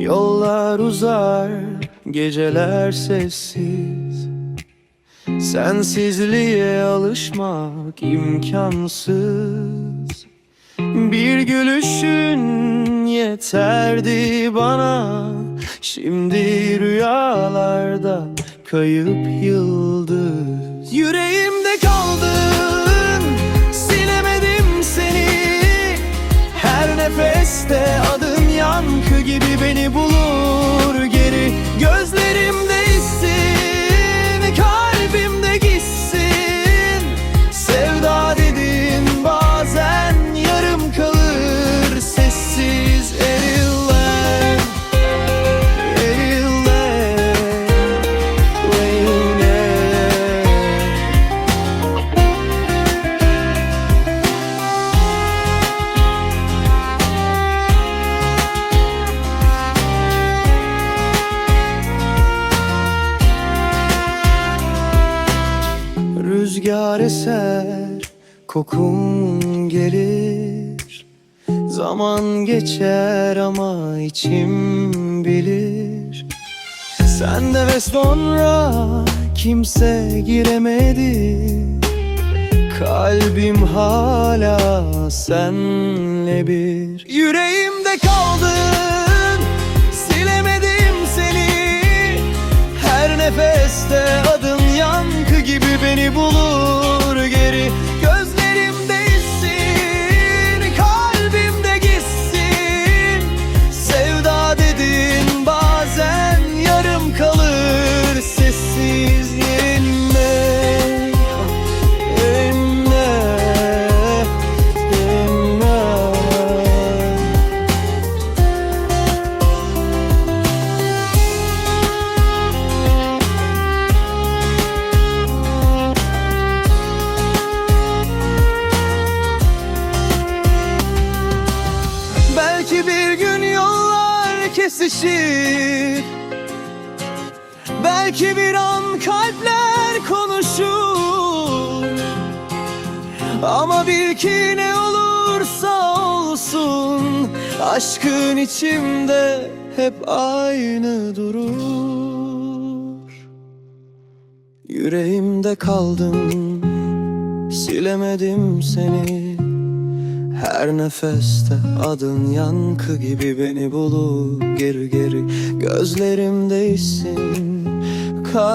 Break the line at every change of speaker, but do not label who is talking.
Yıllar uzar, geceler sessiz. Sensizliğe alışmak imkansız. Bir gülüşün yeterdi bana. Şimdi rüyalarda kayıp yıldız. Yüreğimde kaldın, Rüzgar eser, kokun gelir. Zaman geçer ama içim bilir. Sende ve sonra kimse giremedi. Kalbim hala senle bir. Yüreğimde beni bulur kesişir Belki bir an kalpler konuşur. Ama bil ki ne olursa olsun Aşkın içimde hep aynı durur. Yüreğimde kaldın Silemedim seni her nefeste adın yankı gibi beni bulur geri geri. Gözlerimde hissin